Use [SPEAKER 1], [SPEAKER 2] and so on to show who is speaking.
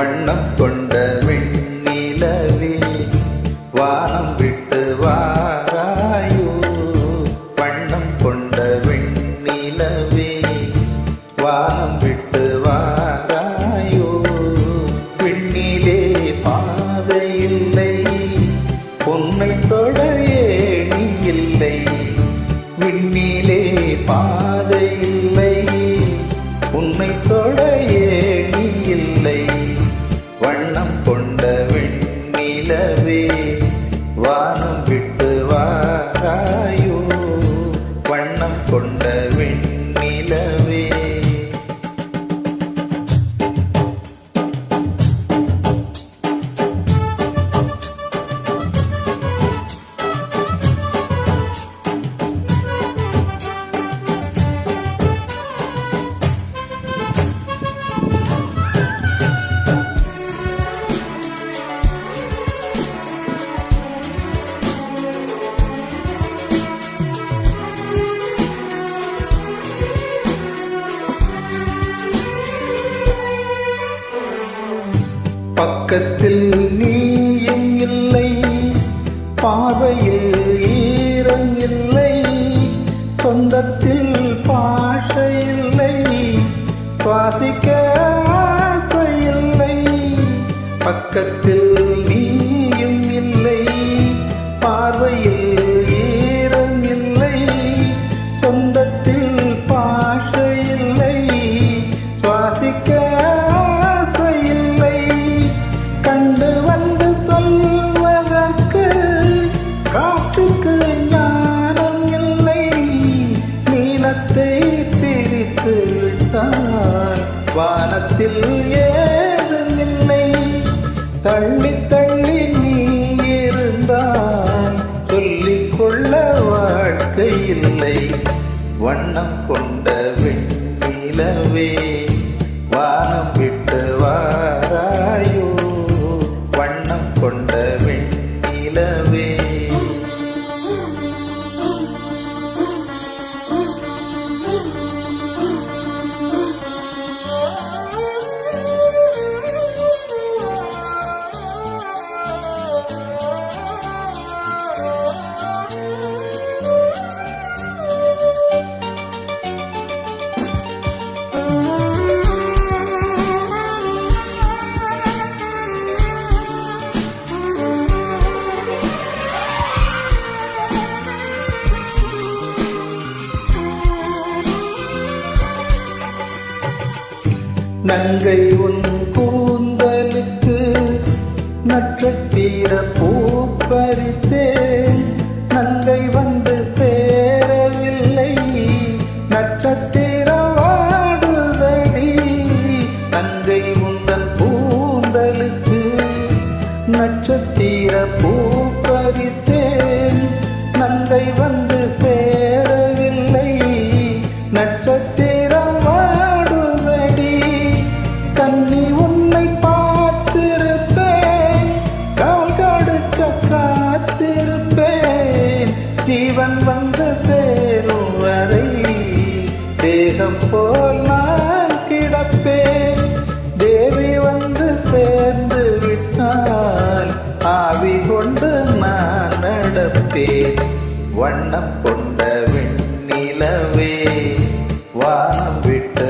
[SPEAKER 1] வண்ணம் கொண்ட வெண்ணிலவே வானம் விட்டு வாராயோ. வண்ணம் கொண்ட வெண்ணிலவே வானம் விட்டு வாராயோ. விண்ணிலே பாதை இல்லை உன்னை தொட ஏணி இல்லை விண்ணிலே பாதை இல்லை உன்னை தொட ஏணி வண்ணம் கொண்ட வெண்ணிலவே. பக்கத்தில் நீயும் இல்லை. பார்வையில் ஈரம் இல்லை. சொந்தத்தில் பாஷ இல்லை. சுவாசிக்க தள்ளி தள்ளி நீ இருந்தான் சொல்லிக்கொள்ள வாழ்க்கை இல்லை. வண்ணம் கொண்ட நங்கை உன் கூந்தலுக்கு நட்சத்திர பூ பறித்தேன் நங்கை வந்து சேரவில்லை நட்சத்திர வாடுதடி. நங்கை உந்தன் கூந்தலுக்கு நட்சத்திர பூ பறித்தேன் நங்கை வந்து ஜீவன் வந்த சேரும் வரை தேகம் போல் நான் கிடப்பேன். தேவி வந்து சேர்ந்து விட்டால் ஆவி கொண்டு நான் நடப்பேன். வண்ணம் கொண்ட விண்ணிலவே வானம் விட்டு